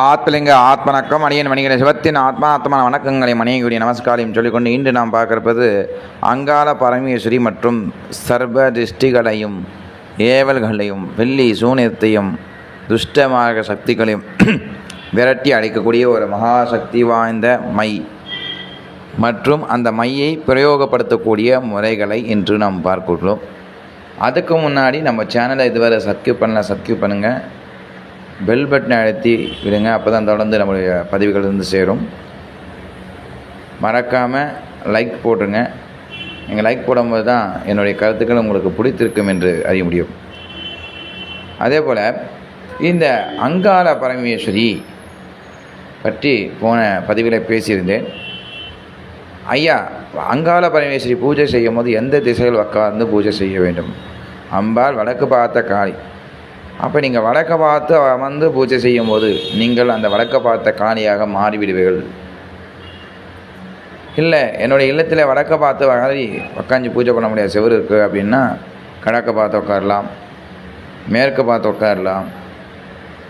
ஆத்மலிங்க ஆத்மனக்கம் அணியன் மணிகளை சிவத்தின் ஆத்மா ஆத்மான வணக்கங்களை மணியக்கூடிய நமஸ்காரையும் சொல்லிக்கொண்டு இன்று நாம் பார்க்கறது அங்காள பரமேஸ்வரி மற்றும் சர்வ திருஷ்டிகளையும் ஏவல்களையும் வெள்ளி சூனியத்தையும் துஷ்டமாக சக்திகளையும் விரட்டி அடைக்கக்கூடிய ஒரு மகாசக்தி வாய்ந்த மை. மற்றும் அந்த மையை பிரயோகப்படுத்தக்கூடிய முறைகளை இன்று நாம் பார்க்கிறோம் அதுக்கு முன்னாடி நம்ம சேனலை இதுவரை சப்ஸ்கிரைப் பண்ணல சப்ஸ்கிரைப் பண்ணுங்கள் பெல் பட்டனை அழுத்தி விடுங்க. அப்போ தான் தொடர்ந்து நம்மளுடைய பதிவுகள் வந்து சேரும். மறக்காமல் லைக் போட்டுருங்க. நீங்கள் லைக் போடும்போது தான் என்னுடைய கருத்துக்கள் உங்களுக்கு பிடித்திருக்கும் என்று அறிய முடியும். அதே போல் இந்த அங்காள பரமேஸ்வரி பற்றி போன பதிவில் பேசியிருந்தேன். ஐயா அங்காள பரமேஸ்வரி பூஜை செய்யும் போது எந்த திசையில் உட்கார்ந்து பூஜை செய்ய வேண்டும்? அம்பாள் வடக்கு பார்த்த காளி. அப்போ நீங்கள் வடக்க பார்த்து அமர்ந்து பூஜை செய்யும் போது நீங்கள் அந்த வடக்க பார்த்த காணியாக மாறிவிடுவீர்கள். இல்லை என்னுடைய இல்லத்தில் வடக்க பார்த்து மாதிரி உக்காஞ்சி பூஜை பண்ண முடியாது செவரு இருக்குது அப்படின்னா கிழக்க பார்த்து உட்காரலாம் மேற்கு பார்த்து உட்காரலாம்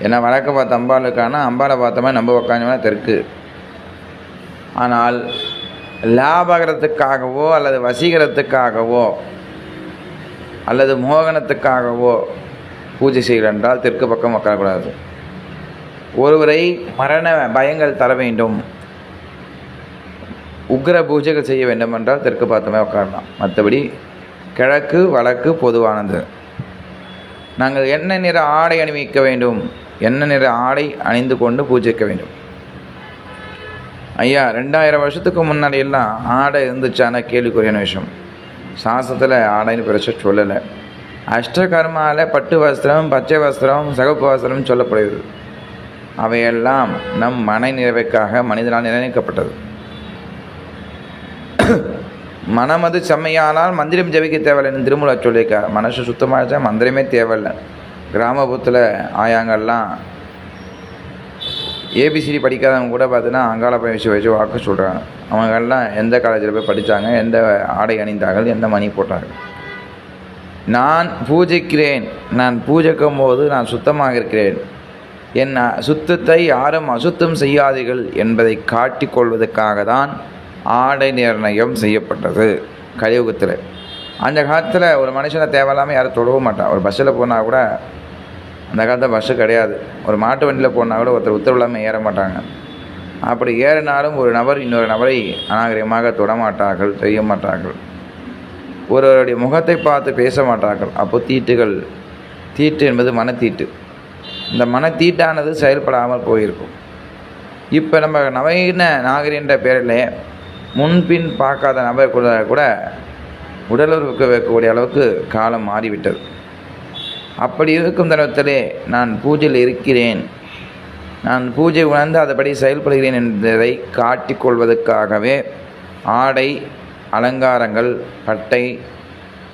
ஏன்னா வடக்க பார்த்து அம்பாள் இருக்கானா அம்பாளை பார்த்த மாதிரி நம்ம உக்காஞ்சோம்னா தெற்கு. ஆனால் லாபகரத்துக்காகவோ அல்லது வசீகரத்துக்காகவோ அல்லது மோகனத்துக்காகவோ பூஜை செய்கிறேன் என்றால் தெற்கு பக்கம் உட்காரக்கூடாது ஒருவரை மரண பயங்கள் தர வேண்டும். உக்ர பூஜைகள் செய்ய வேண்டும் என்றால் தெற்கு பார்த்தமே உட்காரலாம் மற்றபடி கிழக்கு வடக்கு பொதுவானது. நாங்கள் என்ன நிற ஆடை அணிவிக்க வேண்டும்? என்ன நிற ஆடை அணிந்து கொண்டு பூஜைக்க வேண்டும்? ஐயா ரெண்டாயிரம் வருஷத்துக்கு முன்னாடியெல்லாம் ஆடை இருந்துச்சான கேள்விக்குரியான விஷயம். சாஸ்திரத்தில் ஆடைன்னு பெருசாக சொல்லலை. அஷ்டகர்மாவில் பட்டு வஸ்திரம் பச்சை வஸ்திரம் சகப்பு வஸ்திரம் சொல்லப்படுகிறது. அவையெல்லாம் நம் மன நிறைவுக்காக மனிதனால் நிர்ணயிக்கப்பட்டது. மனமது செம்மையானால் மந்திரம் ஜபிக்க தேவையில்லைன்னு திருமூல சொல்லியிருக்கார். மனசு சுத்தமாகிச்சா மந்திரமே தேவையில்லை. கிராமப்புறத்தில் ஆயாங்கள்லாம் ஏபிசிடி படிக்காதவங்க கூட பார்த்தீங்கன்னா அங்காள பயிற்சி வச்சு வாக்கு சொல்கிறாங்க அவங்கெல்லாம் எந்த காலேஜில் போய் படித்தாங்க எந்த ஆடை அணிந்தார்கள் எந்த மணி போட்டார்கள். நான் பூஜிக்கிறேன். நான் பூஜிக்கும் போது நான் சுத்தமாக இருக்கிறேன் என் சுத்தத்தை யாரும் அசுத்தம் செய்யாதீர்கள் என்பதை காட்டிக்கொள்வதற்காக தான் ஆடை நிர்ணயம் செய்யப்பட்டது. கலியுகத்தில். அந்த காலத்தில் ஒரு மனுஷனை தேவையில்லாமல் யாரும் தொடவும் மாட்டான். ஒரு பஸ்ஸில் போனால் கூட அந்த காலத்தில் பஸ்ஸு கிடையாது. ஒரு மாட்டு வண்டியில் போனால் கூட ஒருத்தர் உத்தரவு இல்லாமல் ஏற மாட்டாங்க. அப்படி ஏறினாலும் ஒரு நபர் இன்னொரு நபரை அநாகரிகமாக தொடமாட்டார்கள் செய்ய மாட்டார்கள். ஒருவருடைய முகத்தை பார்த்து பேச மாட்டார்கள். அப்போ தீட்டுகள் தீட்டு என்பது மனத்தீட்டு. இந்த மனத்தீட்டானது செயல்படாமல் போயிருக்கும். இப்போ நம்ம நவீன நாகரின்ற பேரில் முன்பின் பார்க்காத நபர் கூட கூட உடலுறவுக்கு வைக்கக்கூடிய அளவுக்கு காலம் மாறிவிட்டது. அப்படி இருக்கும் தருணத்திலே நான் பூஜையில் இருக்கிறேன். நான் பூஜை உணர்ந்து அதுபடி செயல்படுகிறேன் என்பதை காட்டிக்கொள்வதற்காகவே ஆடை அலங்காரங்கள் பட்டை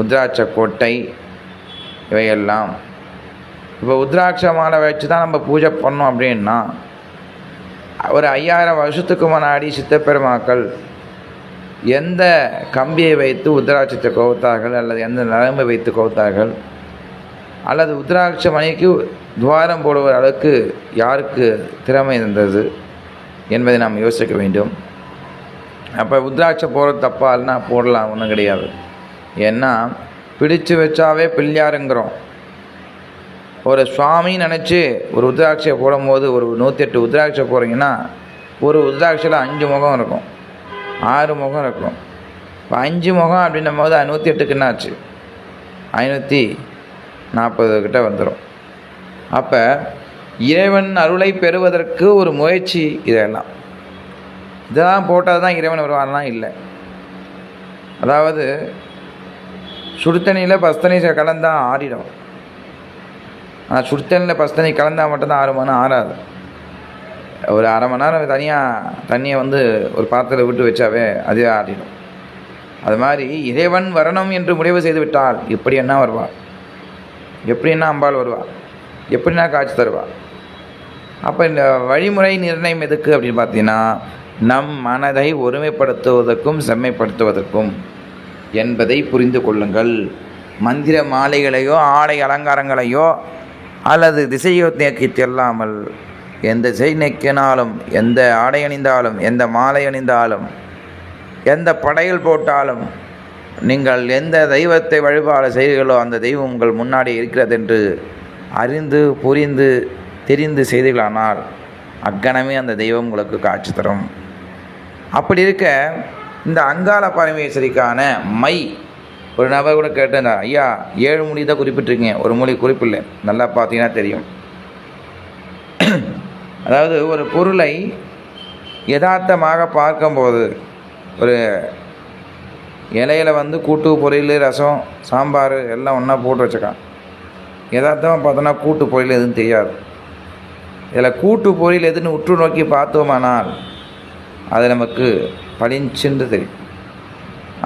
உத்ராட்ச கோட்டை இவையெல்லாம். இப்போ உத்ராட்ச மாலை வச்சு தான் நம்ம பூஜை பண்ணோம் அப்படின்னா ஒரு ஐயாயிரம் வருஷத்துக்கு முன்னாடி சித்தப்பெருமாக்கள் எந்த கம்பியை வைத்து உத்ராட்சத்தை கவுத்தார்கள் அல்லது எந்த நரம்பை வைத்து கோவத்தார்கள் அல்லது உத்ராட்ச மணிக்கு துவாரம் போடுவ அளவுக்கு யாருக்கு திறமை இருந்தது என்பதை நாம் யோசிக்க வேண்டும். அப்போ உத்ராட்சை போடுறது தப்பால்னா போடலாம் ஒன்றும் கிடையாது. ஏன்னா பிடிச்சு வச்சாவே பிள்ளையாருங்கிறோம். ஒரு சுவாமி நினச்சி ஒரு உத்ராட்சை போடும்போது ஒரு நூற்றி எட்டு உத்ராட்சை போகிறீங்கன்னா ஒரு உத்ராட்சையில் அஞ்சு முகம் இருக்கும். ஆறு முகம் இருக்கும். இப்போ அஞ்சு முகம் அப்படின்னும் போது நூற்றி எட்டுக்கு என்ன ஆச்சு ஐநூற்றி நாற்பது கிட்ட வந்துடும் அப்போ இறைவன் அருளை பெறுவதற்கு ஒரு முயற்சி இதெல்லாம். இதெல்லாம் போட்டால் தான் இறைவன் வருவான்லாம் இல்லை. அதாவது சுடுத்தண்ணியில் பஸ்தனி கலந்தால் ஆறிடும். ஆனால் சுடுத்தண்ணியில் பஸ்தனி கலந்தால் மட்டும்தான் ஆறு மணி ஆறாது. ஒரு அரை மணி நேரம் தனியாக தண்ணியை வந்து ஒரு பாத்திரத்தில் விட்டு வச்சாவே அதுவே ஆறிடும். அது மாதிரி இறைவன் வரணும் என்று முடிவு செய்து விட்டால் இப்படி என்ன வருவாள் எப்படின்னா அம்பாள் வருவாள் எப்படின்னா காட்சி தருவாள் அப்போ இந்த வழிமுறை நிர்ணயம் எதுக்கு அப்படின்னு பார்த்தீங்கன்னா நம் மனதை ஒருமைப்படுத்துவதற்கும் செம்மைப்படுத்துவதற்கும் என்பதை புரிந்து கொள்ளுங்கள். மந்திர மாலைகளையோ ஆடை அலங்காரங்களையோ அல்லது திசையோ நோக்கி செல்லாமல் எந்த செய் நிற்கினாலும் எந்த ஆடை அணிந்தாலும் எந்த மாலை அணிந்தாலும் எந்த படையில் போட்டாலும் நீங்கள் எந்த தெய்வத்தை வழிபாடு செய்கிறீர்களோ அந்த தெய்வம் உங்கள் முன்னாடி இருக்கிறது என்று அறிந்து புரிந்து தெரிந்து செய்தீர்களானால் அக்கணமே அந்த தெய்வம் உங்களுக்கு காட்சி தரும். அப்படி இருக்க இந்த அங்காள பரமேஸ்வரிக்கான மை ஒரு நபர் கூட கேட்டேன் ஐயா ஏழு மொழி தான் குறிப்பிட்டிருக்கீங்க. ஒரு மொழி குறிப்பில்லை. நல்லா பார்த்தீங்கன்னா தெரியும். அதாவது ஒரு பொருளை யதார்த்தமாக பார்க்கும்போது ஒரு இலையில வந்து கூட்டு பொரியல் ரசம் சாம்பார் எல்லாம் ஒன்றா போட்டு வச்சுக்கான் யதார்த்தமாக பார்த்தோன்னா கூட்டு பொரியல் எதுவும் தெரியாது. இதில் கூட்டு பொரியல் எதுன்னு உற்று நோக்கி பார்த்தோமானால் அது நமக்கு பளிஞ்சென்று தெரியும்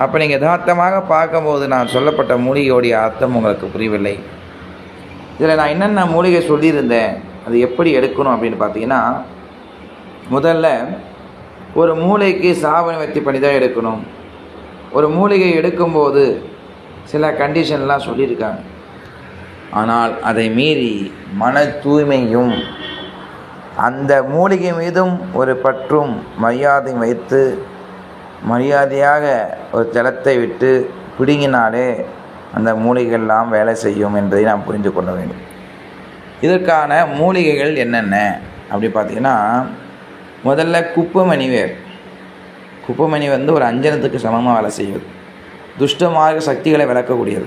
அப்போ நீங்கள் யதார்த்தமாக பார்க்கும்போது நான் சொல்லப்பட்ட மூலிகையோடைய அர்த்தம் உங்களுக்கு புரியவில்லை. இதில் நான் என்னென்ன மூலிகை சொல்லியிருந்தேன் அது எப்படி எடுக்கணும் அப்படின்னு பார்த்தீங்கன்னா முதல்ல ஒரு மூளைக்கு சாபன வெத்தி பண்ணி தான் எடுக்கணும். ஒரு மூலிகை எடுக்கும்போது சில கண்டிஷன்லாம் சொல்லியிருக்காங்க. ஆனால் அதை மீறி மன தூய்மையும் அந்த மூலிகை மீதும் ஒரு பற்றும் மரியாதை வைத்து மரியாதையாக ஒரு ஜலத்தை விட்டு பிடுங்கினாலே அந்த மூலிகைகள்லாம் வேலை செய்யும் என்பதை நாம் புரிந்து கொள்ள வேண்டும். இதற்கான மூலிகைகள் என்னென்ன? அப்படி பார்த்தீங்கன்னா முதல்ல குப்பமணி வேர். குப்பமணி வந்து ஒரு அஞ்சனத்துக்கு சமமாக வேலை செய்யுது துஷ்டமாக சக்திகளை விளக்கக்கூடியது.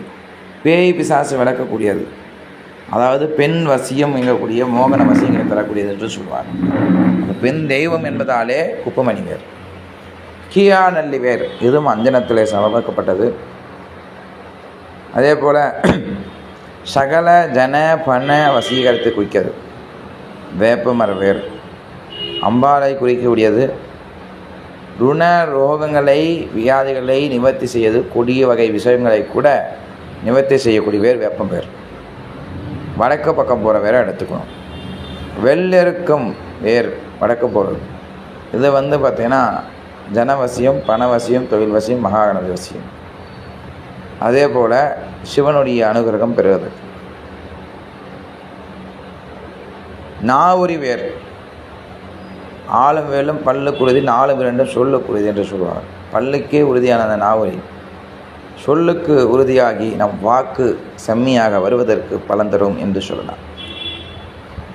பேய் பிசாசு விளக்கக்கூடியது. அதாவது பெண் வசியம் எங்கக்கூடிய மோகன வசியங்களை தரக்கூடியது என்று சொல்வார். அந்த பெண் தெய்வம் என்பதாலே குப்பமணி வேர் கியா நல்லி வேர் இதுவும் அஞ்சனத்திலே சமர்ப்பிக்கப்பட்டது. அதே போல் சகல ஜன பண வசீகரத்தை குறிக்கிறது வேப்பமர வேர் அம்பாலை குறிக்கக்கூடியது ருண ரோகங்களை வியாதிகளை நிவர்த்தி செய்யது கொடிய வகை விஷயங்களை கூட நிவர்த்தி செய்யக்கூடிய வேர் வேப்பம் வேர். வடக்கு பக்கம் போகிற வேற எடுத்துக்கணும். வெள்ளெருக்கும் வேர் வடக்கு போகிறது இது வந்து பார்த்திங்கன்னா ஜனவசியம் பணவசியம் தொழில் வசியம் மகாகணபதி வசியம் அதே போல் சிவனுடைய அனுகிரகம் பெறுவது. நாவுரி வேர். ஆளும் வேலும் பல்லுக்கு உறுதி நாலும் இரண்டும் சொல்லுக்கு உறுதி என்று சொல்லுவார் பல்லுக்கே உறுதியான அந்த நாவுரி. சொல்லுக்கு உறுதியாகி நம் வாக்கு செம்மியாக வருவதற்கு பலன் தரும் என்று சொல்லலாம்.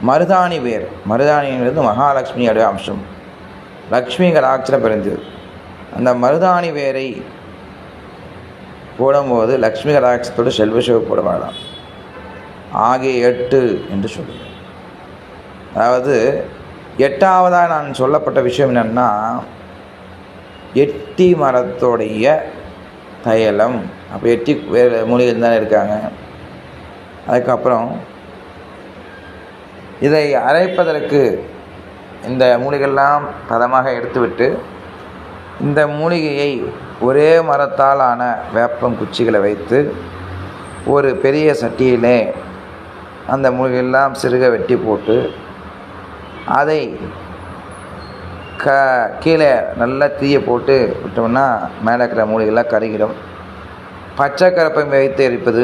மருதாணி வேர் மருதாணியிலிருந்து மகாலட்சுமியோட அம்சம். லக்ஷ்மி கடாட்சரம் பிறந்தது அந்த மருதாணி வேரை போடும்போது லக்ஷ்மி கடாட்சத்தோடு போட வேண்டாம் ஆகிய எட்டு என்று சொல்லுவேன் அதாவது எட்டாவதாக நான் சொல்லப்பட்ட விஷயம் என்னென்னா எட்டி மரத்தோடைய தையலம் அப்போ எட்டி வேறு மொழிகள் தானே இருக்காங்க. அதுக்கப்புறம் இதை அரைப்பதற்கு இந்த மூலிகைலாம் பதமாக எடுத்துவிட்டு இந்த மூலிகையை ஒரே மரத்தால் ஆன வேப்பம் குச்சிகளை வைத்து ஒரு பெரிய சட்டியிலே அந்த மூலிகையெல்லாம் சிறுக வெட்டி போட்டு அதை க கீழே நல்லா தீயை போட்டு விட்டோம்னா மேலே இருக்கிற மூலிகைலாம் கருகிடும். பச்சை கரப்பை வைத்து எரிப்பது.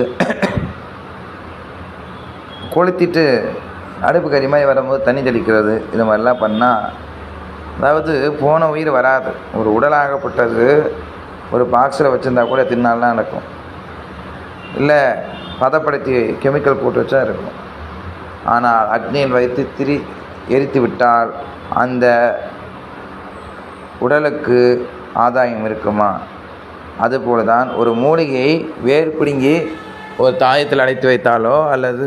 கொளுத்திட்டு அடுப்பு கறி மாதிரி வரும்போது தண்ணி தெளிக்கிறது. இது மாதிரிலாம் பண்ணால் அதாவது போன உயிர் வராது. ஒரு உடலாகப்பட்டது ஒரு பாக்ஸில் வச்சுருந்தா கூட தின்னாலாம் நடக்கும். இல்லை பதப்படுத்தி கெமிக்கல் போட்டு வச்சா இருக்கும். ஆனால் அக்னியில் வைத்து திரி எரித்து விட்டால் அந்த உடலுக்கு ஆதாயம் இருக்குமா? அதுபோல தான் ஒரு மூலிகையை வேர் பிடுங்கி ஒரு தாயத்தில் அடைத்து வைத்தாலோ அல்லது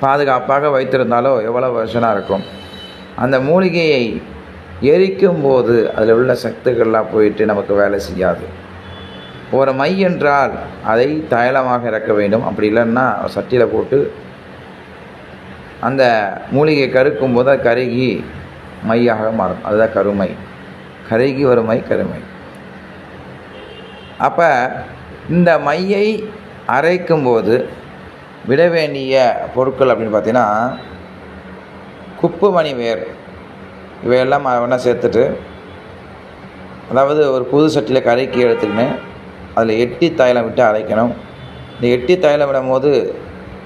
பாதுகாப்பாக வைத்திருந்தாலோ எவ்வளோ வருஷனாக இருக்கும். அந்த மூலிகையை எரிக்கும் போது அதில் உள்ள சக்திகள்லாம் போயிட்டு நமக்கு வேலை செய்யாது. ஒரு மை என்றால் அதை தைலமாக இறக்க வேண்டும். அப்படி இல்லைன்னா சட்டியில் போட்டு அந்த மூலிகை கருக்கும் போது அது கருகி மையாக மாறும். அதுதான் கருமை. கருகி வருமை கருமை. அப்போ இந்த மையை அரைக்கும்போது விட வேண்டிய பொருட்கள் அப்படின்னு பார்த்தீங்கன்னா குப்புமணி வேர். இவையெல்லாம் ஒன்றா சேர்த்துட்டு அதாவது ஒரு புது சட்டியில் கரைக்கி எடுத்துக்கின்னு அதில் எட்டி தைலம் விட்டு அரைக்கணும். இந்த எட்டி தைலம் விடும் போது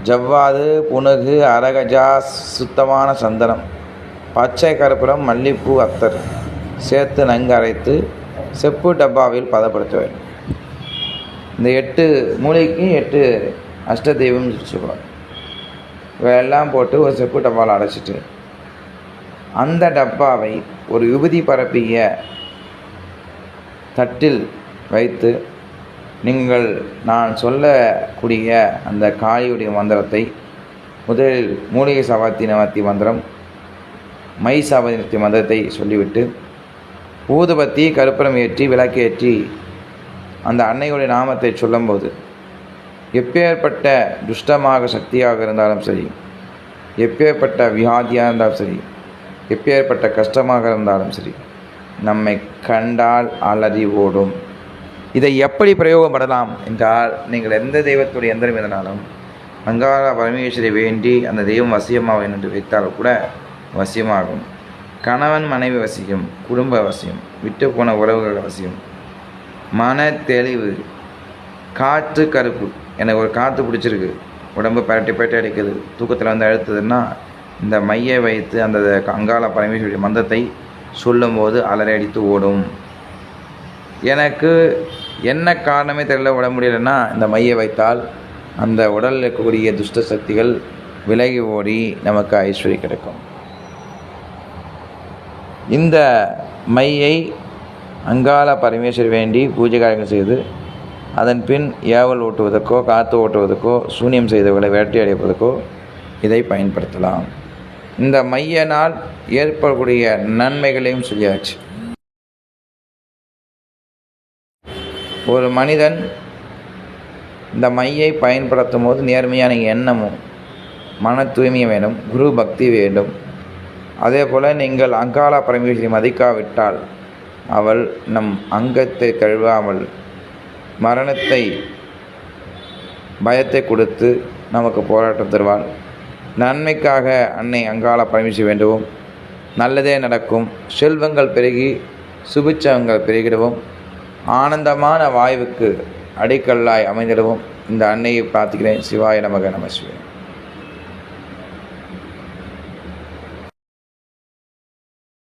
ஜவ்வாது புனகு அரகஜா சுத்தமான சந்தனம். பச்சை கருப்புறம் மல்லிப்பூ அத்தர் சேர்த்து நன்கு அரைத்து செப்பு டப்பாவில் பதப்படுத்த வேண்டும். இந்த எட்டு மூலிகைக்கு எட்டு அஷ்ட தெய்வம் சொல்லுவாங்க இவையெல்லாம் போட்டு ஒரு செப்பு டப்பாவில் அடைச்சிட்டு அந்த டப்பாவை ஒரு விபூதி பரப்பிய தட்டில் வைத்து நீங்கள் நான் சொல்லக்கூடிய அந்த காளியுடைய மந்திரத்தை முதலில் மூலிகை சவாத்தி நவத்தி மந்திரம் மை சாவதி மந்திரத்தை சொல்லிவிட்டு ஊதுபத்தி கருப்பரம் ஏற்றி விளக்கேற்றி அந்த அன்னையுடைய நாமத்தை சொல்லும்போது எப்பேற்பட்ட துஷ்டமாக சக்தியாக இருந்தாலும் சரி எப்பேற்பட்ட வியாதியாக இருந்தாலும் சரி எப்பேற்பட்ட கஷ்டமாக இருந்தாலும் சரி நம்மை கண்டால் அலறி ஓடும். இதை எப்படி பிரயோகப்படலாம் என்றால் நீங்கள் எந்த தெய்வத்துடைய எந்திரம் இருந்தாலும் அங்காள பரமேஸ்வரி வேண்டி அந்த தெய்வம் வசியமாகும் என்று வைத்தாலும் கூட வசியமாகும் கணவன் மனைவி வசியம் குடும்ப வசியம் விட்டு போன உறவுகள் வசியம் மன தெளிவு காற்று கருப்பு எனக்கு ஒரு காற்று பிடிச்சிருக்கு. உடம்பு பரட்டி பரட்டி அடிக்குது. தூக்கத்தில் வந்து அழுத்துதுன்னா இந்த மையை வைத்து அந்த அங்காள பரமேஸ்வரி மந்தத்தை சொல்லும்போது அலறி அடித்து ஓடும். எனக்கு என்ன காரணமே தெரியல உட முடியலன்னா இந்த மையை வைத்தால் அந்த உடலில் இருக்கக்கூடிய துஷ்ட சக்திகள் விலகி ஓடி நமக்கு ஐஸ்வரி கிடைக்கும். இந்த மையை அங்காள பரமேஸ்வரி வேண்டி பூஜை காரியங்கள் செய்து அதன் பின் ஏவல் ஓட்டுவதற்கோ காற்று ஓட்டுவதற்கோ சூனியம் செய்தவர்களை வேட்டையடைப்பதற்கோ இதை பயன்படுத்தலாம். இந்த மையனால் ஏற்படக்கூடிய நன்மைகளையும் சொல்லியாச்சு. ஒரு மனிதன் இந்த மையை பயன்படுத்தும் போது நேர்மையான எண்ணமும் மன தூய்மை வேண்டும் குரு பக்தி வேண்டும். அதே போல் நீங்கள் அங்காள பரமேஸ்வரி மதிக்காவிட்டால் அவள் நம் அங்கத்தை கழுவாமல் மரணத்தை பயத்தை கொடுத்து நமக்கு போராட்டம் தருவாள். நன்மைக்காக அன்னை அங்காள பரமேஸ்வரி வேண்டுவோம். நல்லதே நடக்கும். செல்வங்கள் பெருகி சுபிச்சங்கள் பெருகிடுவோம். ஆனந்தமான வாயுவுக்கு அடிக்கல்லாய் அமைந்திடவும். இந்த அன்னையை பிரார்த்திக்கிறேன். சிவாய நமக நம